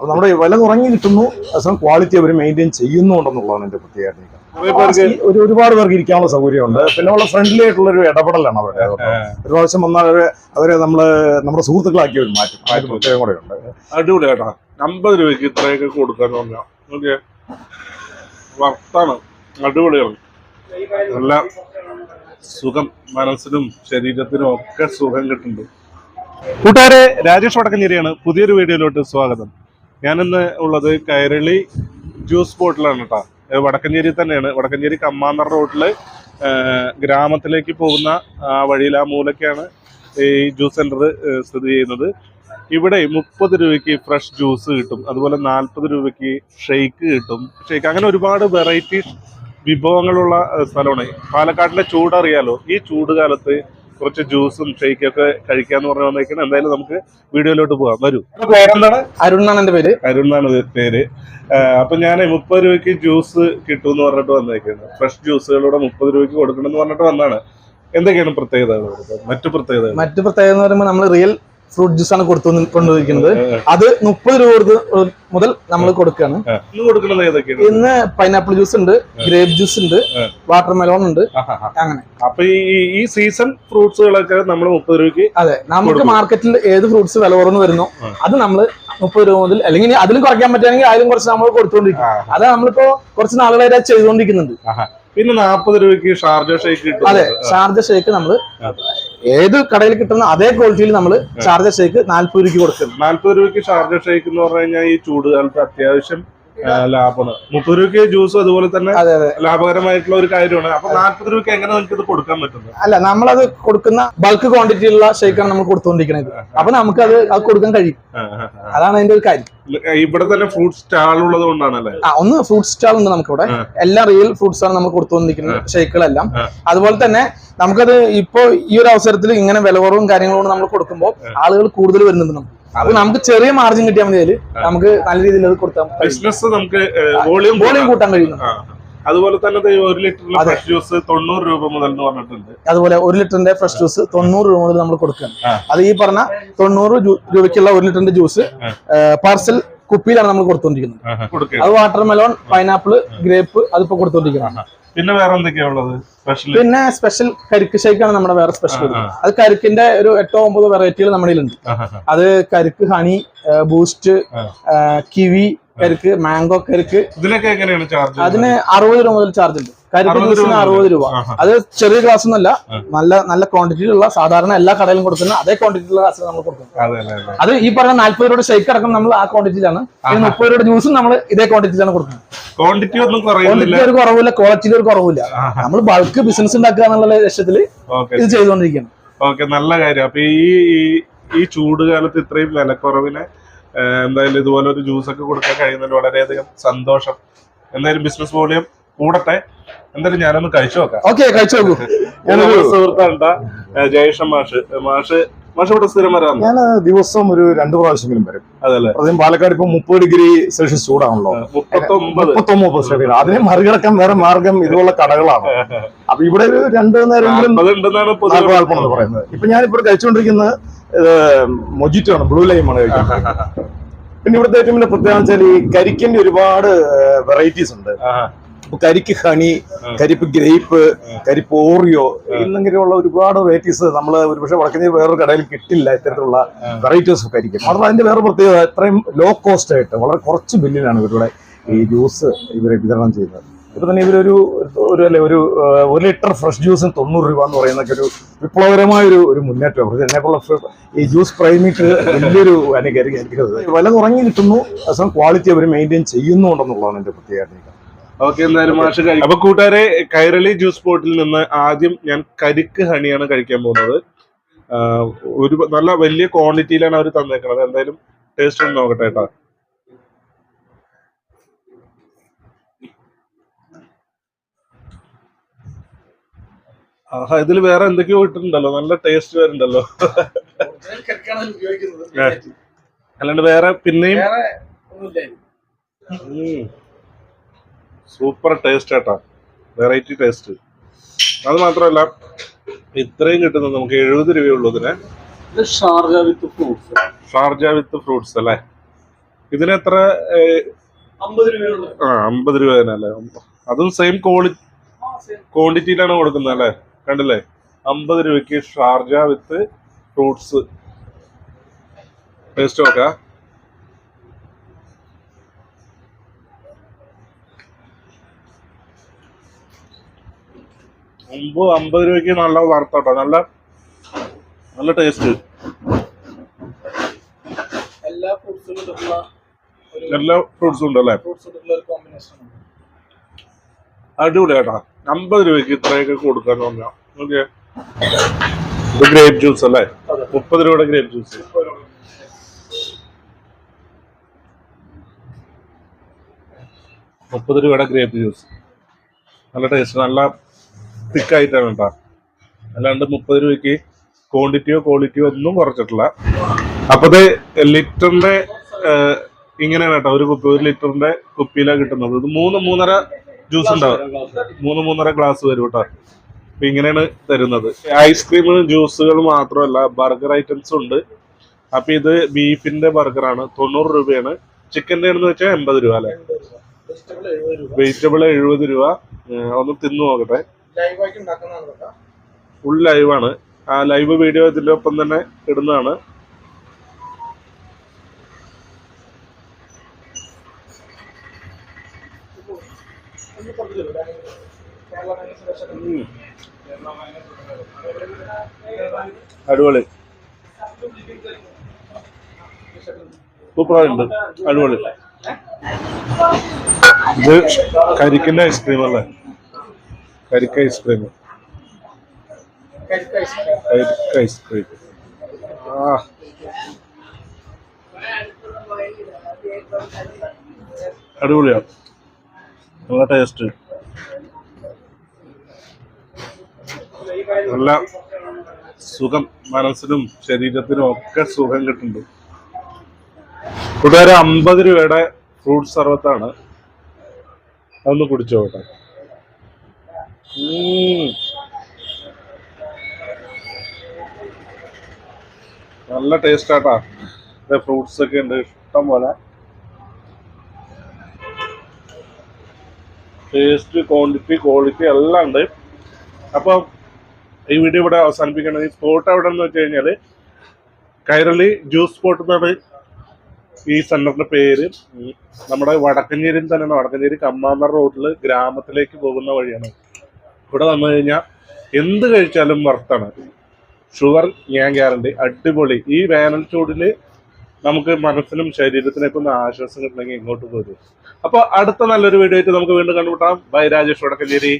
അപ്പൊ നമ്മുടെ വില കുറഞ്ഞു കിട്ടുന്നു. അതേസമയം ക്വാളിറ്റി അവർ മെയിന്റെയിൻ ചെയ്യുന്നുണ്ടെന്നുള്ളതാണ് എന്റെ പ്രത്യേകത ഒരു ഒരുപാട് പേർക്ക് ഇരിക്കാനുള്ള സൗകര്യമുണ്ട്. പിന്നെ ഉള്ള ഫ്രണ്ട്ലി ആയിട്ടുള്ള ഒരു ഇടപെടലാണ് അവരുടെ ഒരു പ്രാവശ്യം വന്നാൽ അവരെ അവരെ നമ്മൾ നമ്മുടെ സുഹൃത്തുക്കളാക്കി ഒരു മാറ്റും. ആ ഒരു പ്രത്യേകം കൂടെ ഉണ്ട്. അടിപൊളി ഏട്ടാ അമ്പത് രൂപയ്ക്ക് ഇത്രയൊക്കെ കൊടുക്കാന്ന് പറഞ്ഞാൽ വർത്താണ് അടിപൊളിയാണ്. നല്ല സുഖം മനസ്സിനും ശരീരത്തിനും ഒക്കെ സുഖം കിട്ടുന്നുണ്ട്. കൂട്ടുകാരെ രാജേഷ് വടക്കഞ്ചേരിയാണ് പുതിയൊരു വീഡിയോയിലോട്ട് സ്വാഗതം. ഞാനിന്ന് ഉള്ളത് കൈരളി ജ്യൂസ് ബോട്ടിലാണ് കേട്ടോ വടക്കഞ്ചേരി തന്നെയാണ്. വടക്കഞ്ചേരി കമ്മാന്തർ റോഡിൽ ഗ്രാമത്തിലേക്ക് പോകുന്ന ആ വഴിയിൽ ആ മൂലക്കാണ് ഈ ജ്യൂസ് സെന്റർ സ്ഥിതി ചെയ്യുന്നത്. ഇവിടെ മുപ്പത് രൂപയ്ക്ക് ഫ്രഷ് ജ്യൂസ് കിട്ടും. അതുപോലെ നാൽപ്പത് രൂപയ്ക്ക് ഷെയ്ക്ക് കിട്ടും. ഷെയ്ക്ക് അങ്ങനെ ഒരുപാട് വെറൈറ്റി വിഭവങ്ങളുള്ള സ്ഥലമാണ്. പാലക്കാടിന്റെ ചൂടറിയാലോ? ഈ ചൂട് കാലത്ത് കുറച്ച് ജ്യൂസും ഒക്കെ കഴിക്കാന്ന് പറഞ്ഞു വന്നേക്കുന്നത് എന്തായാലും നമുക്ക് വീഡിയോയിലോട്ട് പോകാം. വരൂ. പേരെന്താണ്? അരുൺ എന്നാണ് എന്റെ പേര്. അരുൺ എന്നാണ് പേര്. അപ്പൊ ഞാൻ മുപ്പത് രൂപയ്ക്ക് ജ്യൂസ് കിട്ടും എന്ന് പറഞ്ഞിട്ട് വന്നേക്കുന്നത് ഫ്രഷ് ജ്യൂസുകളൂടെ മുപ്പത് രൂപയ്ക്ക് കൊടുക്കണം എന്ന് പറഞ്ഞിട്ട് വന്നാണ്. എന്തൊക്കെയാണ് പ്രത്യേകത? മറ്റു പ്രത്യേകത മറ്റു പ്രത്യേകത എന്ന് പറയുമ്പോൾ നമ്മൾ റിയൽ ഫ്രൂട്ട് ജ്യൂസ് ആണ് കൊടുത്തു കൊണ്ടുവന്നിരിക്കുന്നത്. അത് മുപ്പത് രൂപ കൊടുത്ത് മുതൽ നമ്മൾ കൊടുക്കുകയാണ്. ഇന്ന് പൈനാപ്പിൾ ജ്യൂസ് ഉണ്ട് ഗ്രേപ്പ് ജ്യൂസ് ഉണ്ട് വാട്ടർ മെലോൺ ഉണ്ട് അങ്ങനെ. അപ്പൊ ഈ സീസൺ ഫ്രൂട്ട്സുകളൊക്കെ നമ്മൾ മുപ്പത് രൂപയ്ക്ക് അതെ നമുക്ക് മാർക്കറ്റിൽ ഏത് ഫ്രൂട്ട്സ് വില കുറഞ്ഞു വരുന്നോ അത് നമ്മൾ മുപ്പത് രൂപ മുതൽ അല്ലെങ്കിൽ അതിൽ അതിലും കുറയ്ക്കാൻ പറ്റുകയാണെങ്കിൽ അതിലും കുറച്ച് നമ്മൾ കൊടുത്തുകൊണ്ടിരിക്കും. അത് നമ്മളിപ്പോ കുറച്ച് നാളുകളായിട്ട് അത് ചെയ്തുകൊണ്ടിരിക്കുന്നുണ്ട്. പിന്നെ നാൽപ്പത് രൂപയ്ക്ക് ഷാർജ ഷേക്ക് അതെ ഷാർജ ഷേക്ക് നമ്മൾ അതെ. ഏത് കടയിൽ കിട്ടുന്ന അതേ ക്വാളിറ്റിയിൽ നമ്മൾ ചാർജർ ഷേക്ക് നാല്പത് രൂപയ്ക്ക് കൊടുക്കുന്നത് നാൽപ്പത് രൂപയ്ക്ക് ചാർജർ ഷേക്ക് എന്ന് പറഞ്ഞു കഴിഞ്ഞാൽ ഈ ചൂട് കാലത്ത് അത്യാവശ്യം ലാഭമാണ്. മുപ്പത് രൂപയ്ക്ക് ജ്യൂസും അതുപോലെ തന്നെ ലാഭകരമായിട്ടുള്ള ഒരു കാര്യമാണ്. അപ്പൊ നാൽപ്പത് രൂപയ്ക്ക് എങ്ങനെ നമുക്ക് ഇത് കൊടുക്കാൻ പറ്റുന്നത്? അല്ല നമ്മളത് കൊടുക്കുന്ന ബൾക്ക് ക്വാണ്ടിറ്റി ഉള്ള ഷേക്കാണ് നമ്മൾ കൊടുത്തുകൊണ്ടിരിക്കുന്നത് അപ്പൊ നമുക്ക് അത് അത് കൊടുക്കാൻ കഴിയും. അതാണ് അതിന്റെ ഒരു കാര്യം. ഇവിടെ തന്നെ ഫ്രൂട്ട് സ്റ്റാൾ ഉള്ളത് കൊണ്ടാണല്ലേ? ഒന്ന് ഫ്രൂട്ട് സ്റ്റാൾ ഉണ്ട് നമുക്കിവിടെ. ഇവിടെ എല്ലാ റിയൽ ഫ്രൂട്ട്സ് ആണ് നമ്മൾ കൊടുത്തുകൊണ്ടിരിക്കുന്നത് ഷേക്കുകളെല്ലാം. അതുപോലെ തന്നെ നമുക്കത് ഇപ്പോ ഈ ഒരു അവസരത്തിൽ ഇങ്ങനെ വില കുറവും കാര്യങ്ങളും നമ്മൾ കൊടുക്കുമ്പോൾ ആളുകൾ കൂടുതൽ വരുന്നുണ്ട് നമുക്ക്. അപ്പൊ നമുക്ക് ചെറിയ മാർജിൻ കിട്ടിയാൽ മതി അതിൽ. നമുക്ക് നല്ല രീതിയിൽ അത് കൊടുത്താൽ ബിസിനസ് നമുക്ക് വോളിയം വോളിയം കൂട്ടാൻ കഴിയുന്നു. അതുപോലെ തന്നെ ഒരു ലിറ്ററിന്റെ ഫ്രഷ് ജ്യൂസ് തൊണ്ണൂറ് രൂപ മുതൽ എന്ന് പറഞ്ഞിട്ടുണ്ട്. അതുപോലെ ഒരു ലിറ്ററിന്റെ ഫ്രഷ് ജ്യൂസ് തൊണ്ണൂറ് രൂപ മുതൽ നമ്മൾ കൊടുക്കുകയാണ്. അത് ഈ പറഞ്ഞ തൊണ്ണൂറ് രൂപയ്ക്കുള്ള ഒരു ലിറ്ററിന്റെ ജ്യൂസ് പാർസൽ കുപ്പിയിലാണ് നമ്മൾ കൊടുത്തുകൊണ്ടിരിക്കുന്നത് അത് വാട്ടർ മെലോൺ പൈനാപ്പിൾ ഗ്രേപ്പ് അതിപ്പോ കൊടുത്തോണ്ടിരിക്കുന്നത്. പിന്നെ വേറെ എന്തൊക്കെയാ ഉള്ളത്? സ്പെഷ്യൽ പിന്നെ സ്പെഷ്യൽ കരിക്ക് ഷേക്കാണ് നമ്മുടെ വേറെ സ്പെഷ്യൽ അത് കരിക്കിന്റെ ഒരു എട്ടോ ഒമ്പത് വെറൈറ്റികൾ നമ്മുടെ ഉണ്ട് അത് കരിക്ക് ഹണി ബൂസ്റ്റ്. കിവി കരിക്ക് മാംഗോ കരിക്ക്. ഇതിനൊക്കെ എങ്ങനെയാണ് ചാർജ് അതിന് അറുപത് രൂപ മുതൽ ചാർജ് ഉണ്ട്. കരിക്ക് 60 ജ്യൂസിന് അറുപത് രൂപ. അത് ചെറിയ ഗ്ലാസ് ഒന്നല്ല നല്ല നല്ല ക്വാണ്ടിറ്റിയിലുള്ള സാധാരണ എല്ലാ കടയിലും കൊടുക്കുന്ന അതേ ക്വാണ്ടിറ്റിയിലുള്ള ഗ്ലാസ് നമ്മൾ കൊടുക്കും അതെ ഈ പറഞ്ഞ നാല്പത് രൂപയുടെ ഷേക്ക് അടക്കം നമ്മൾ ആ ക്വാണ്ടിറ്റിയിലാണ് മുപ്പത് രൂപയുടെ ജ്യൂസും നമ്മൾ ഇതേ ക്വാണ്ടിറ്റിയിലാണ് കൊടുക്കുന്നത്. ക്വാണ്ടിറ്റി ഒന്നും കുറയുന്നില്ല. ഒരു കുറവില്ല ക്വാളിറ്റിയിൽ ഒരു കുറവില്ല. നമ്മൾ ബൾക്ക് ബിസിനസ് ഉണ്ടാക്കുക എന്നുള്ള ലക്ഷ്യത്തിൽ ഇത് ചെയ്തുകൊണ്ടിരിക്കുകയാണ്. ഓക്കെ നല്ല കാര്യം. അപ്പൊ ഈ ഈ- ചൂട് കാലത്ത് ഇത്രയും വിലക്കുറവിന് എന്തായാലും ഇതുപോലെ ഒരു ജ്യൂസ് ഒക്കെ കൊടുക്കാൻ കഴിയുന്നതിൽ വളരെയധികം സന്തോഷം. എന്തായാലും ബിസിനസ് വോളിയം കൂടട്ടെ. എന്തായാലും ഞാനൊന്ന് കഴിച്ചു നോക്കാം. ഓക്കെ കഴിച്ചു നോക്കൂ. ഞാനൊരു സുഹൃത്താണ്ട ജയേഷ മാഷ്. മാഷ് മാഷ് ഇവിടെ സ്ഥിരം വരാം ഞാൻ ദിവസം ഒരു രണ്ടു പ്രാവശ്യമെങ്കിലും വരും. അതല്ലേ? പാലക്കാട് ഇപ്പൊ മുപ്പത് ഡിഗ്രി സെൽഷ്യസ് ചൂടാണല്ലോ. മുപ്പത്തൊമ്പത്. ഡിഗ്രി അതിനെ മറികടക്കാൻ വേറെ മാർഗം ഇതുള്ള കടകളാണ്. അപ്പൊ ഇവിടെ ഒരു രണ്ട് നേരം പറയുന്നത്. ഇപ്പൊ ഞാനിപ്പോ കഴിച്ചുകൊണ്ടിരിക്കുന്നത് മൊജിറ്റോ ആണ് ബ്ലൂ ലൈമാണ് കഴിക്കുന്നത് പിന്നെ ഇവിടുത്തെ ഏറ്റവും വലിയ പ്രത്യേകത വെച്ചാൽ ഈ കരിക്കിന്റെ ഒരുപാട് വെറൈറ്റീസ് ഉണ്ട്. കരിക്ക് ഹണി കരിപ്പ് ഗ്രേപ്പ് കരിപ്പ് ഓറിയോ എന്നിങ്ങനെയുള്ള ഒരുപാട് വെറൈറ്റീസ് നമ്മൾ ഒരുപക്ഷെ വളക്കുന്ന വേറൊരു കടയിൽ കിട്ടില്ല ഇത്തരത്തിലുള്ള വെറൈറ്റീസ് ഓഫ് കരിക്കും അതുപോലെ അതിന്റെ വേറെ പ്രത്യേകത ഇത്രയും ലോ കോസ്റ്റ് ആയിട്ട് വളരെ കുറച്ച് ബില്ലിലാണ് ഇവരുടെ ഈ ജ്യൂസ് ഇവരെ വിതരണം ചെയ്യുന്നത്. ഇപ്പൊ തന്നെ ഇവരൊരു ഒരു അല്ലെ ഒരു ഒരു ലിറ്റർ ഫ്രഷ് ജ്യൂസിന് തൊണ്ണൂറ് രൂപ എന്ന് പറയുന്നൊക്കെ ഒരു വിപ്ലവകരമായ ഒരു ഒരു മുന്നേറ്റം എന്നെക്കുള്ള ഈ ജ്യൂസ് പ്രൈമിക്ക് വലിയൊരു അനുകരിക്കുന്നത് വില കുറഞ്ഞു കിട്ടുന്നു അസം ക്വാളിറ്റി അവർ മെയിന്റെയിൻ ചെയ്യുന്നുണ്ടെന്നുള്ളതാണ് എന്റെ പ്രത്യേകത ഓക്കെ എന്തായാലും മാഷ് കഴിക്കും അപ്പൊ കൂട്ടുകാരെ കൈരളി ജ്യൂസ് ബോട്ടിൽ നിന്ന് ആദ്യം ഞാൻ കരിക്ക് ഹണിയാണ് കഴിക്കാൻ പോകുന്നത്. ഒരു നല്ല വലിയ ക്വാണ്ടിറ്റിയിലാണ് അവർ തന്നേക്കുന്നത് എന്തായാലും ടേസ്റ്റ് ഒന്ന് നോക്കട്ടെ കേട്ടോ. ആഹാ ഇതിൽ വേറെ എന്തൊക്കെയോ ഇട്ടിട്ടുണ്ടല്ലോ. നല്ല ടേസ്റ്റ് വരുന്നുണ്ടല്ലോ. അല്ലാണ്ട് വേറെ പിന്നെയും സൂപ്പർ ടേസ്റ്റ് ആട്ടാ. Variety taste. അത് മാത്രമല്ല ഇത്രയും കിട്ടുന്നത് നമുക്ക് എഴുപത് രൂപയുള്ളൂ ഇതിന്. Sharjah with fruits. Sharjah with fruits അല്ലേ? ഇതിന് എത്ര ആ അമ്പത് രൂപ തന്നെ അല്ലേ? അതും സെയിം ക്വാളി ക്വാണ്ടിറ്റിയിലാണ് കൊടുക്കുന്നത് അല്ലേ? കണ്ടില്ലേ? അമ്പത് രൂപയ്ക്ക് ഷാർജ വിത്ത് ഫ്രൂട്ട്സ്. ടേസ്റ്റ് നോക്കാം. മുമ്പ് അമ്പത് രൂപയ്ക്ക് നല്ല വറുത്തോട്ടോ. നല്ല നല്ല ടേസ്റ്റ് എല്ലാ ഫ്രൂട്ട്സും എല്ലാ ഫ്രൂട്ട്സും ഉണ്ട് അല്ലേ ഫ്രൂട്ട്സ് കോമ്പിനേഷൻ അടിപൊളി കേട്ടാ. അമ്പത് രൂപയ്ക്ക് ഇത്രയൊക്കെ കൊടുക്കാൻ പറഞ്ഞാൽ ഓക്കെ ഇത് ഗ്രേപ്പ് ജ്യൂസ് അല്ലേ? മുപ്പത് രൂപയുടെ ഗ്രേപ്പ് ജ്യൂസ് മുപ്പത് രൂപയുടെ ഗ്രേപ്പ് ജ്യൂസ് നല്ല ടേസ്റ്റ് നല്ല തിക്കായിട്ടാണ് കേട്ടോ. അല്ലാണ്ട് മുപ്പത് രൂപയ്ക്ക് ക്വാണ്ടിറ്റിയോ ക്വാളിറ്റിയോ ഒന്നും കുറച്ചിട്ടില്ല. അപ്പത് ലിറ്ററിന്റെ ഇങ്ങനെയാണ് കേട്ടോ. ഒരു കുപ്പി ഒരു ലിറ്ററിന്റെ കുപ്പിയിലാണ് കിട്ടുന്നത്. ഇത് മൂന്ന് മൂന്നര ജ്യൂസ് ഉണ്ടാവും. മൂന്ന് മൂന്നര ഗ്ലാസ് വരും കേട്ടോ. അപ്പൊ ഇങ്ങനെയാണ് തരുന്നത്. ഐസ്ക്രീം ജ്യൂസുകൾ മാത്രമല്ല ബർഗർ ഐറ്റംസും ഉണ്ട്. അപ്പൊ ഇത് ബീഫിന്റെ ബർഗറാണ് തൊണ്ണൂറ് രൂപയാണ്. ചിക്കന്റെ ആണെന്ന് വെച്ചാൽ എൺപത് രൂപ അല്ലേ? വെജിറ്റബിൾ എഴുപത് രൂപ. ഒന്ന് തിന്നു നോക്കട്ടെ. ലൈവായിട്ട് ഉണ്ടാക്കുന്നതാണ് ഫുൾ ലൈവാണ്. ആ ലൈവ് വീഡിയോ ഇതിലൊപ്പം തന്നെ ഇടുന്നതാണ്. അടിപൊളി. സൂപ്പറായിട്ടുണ്ട്. അടിപൊളി. ഇത് കരിക്കുന്ന ഐസ്ക്രീം അല്ലേ? കരിക്ക് ഐസ്ക്രീം കരിക്ക് ഐസ്ക്രീം ആ. അടിപൊളിയാണ് നല്ല ടേസ്റ്റ്. നല്ല സുഖം മനസ്സിനും ശരീരത്തിനും ഒക്കെ സുഖം കിട്ടുന്നുണ്ട്. കൂട്ടുകാരെ അമ്പത് രൂപയുടെ ഫ്രൂട്ട് സർവത്താണ്. അതൊന്ന് കുടിച്ചോട്ടെ. നല്ല ടേസ്റ്റ് ആട്ടാ. ഫ്രൂട്ട്സ് ഒക്കെ ഉണ്ട്. ഇഷ്ടം പോലെ. ടേസ്റ്റ് ക്വാണ്ടിറ്റി ക്വാളിറ്റി എല്ലാം ഉണ്ട്. അപ്പോൾ ഈ വീഡിയോ ഇവിടെ അവസാനിപ്പിക്കേണ്ടത് ഈ സ്പോട്ട് എവിടെ എന്ന് വെച്ച് കഴിഞ്ഞാൽ കൈരളി ജ്യൂസ് സ്പോട്ട് എന്നാണ് ഈ സെന്ററിന്റെ പേര്. നമ്മുടെ വടക്കഞ്ചേരിയിൽ തന്നെയാണ്. വടക്കഞ്ചേരി കമ്മാമർ റോഡിൽ ഗ്രാമത്തിലേക്ക് പോകുന്ന വഴിയാണ്. ഇവിടെ വന്നു കഴിഞ്ഞാൽ എന്ത് കഴിച്ചാലും വർത്താണ്. ഷുഗർ ഞാൻ ഗ്യാരണ്ടി അടിപൊളി. ഈ വേനൽ ചൂടിൽ നമുക്ക് മനസ്സിനും ശരീരത്തിനും ഒക്കെ ഒന്ന് ആശ്വാസം കിട്ടണമെങ്കിൽ ഇങ്ങോട്ട് പോരും. അപ്പോൾ അടുത്ത നല്ലൊരു വീഡിയോ ആയിട്ട് നമുക്ക് വീണ്ടും കണ്ടുമുട്ടാം. ബൈ രാജേഷ് വടക്കഞ്ചേരി.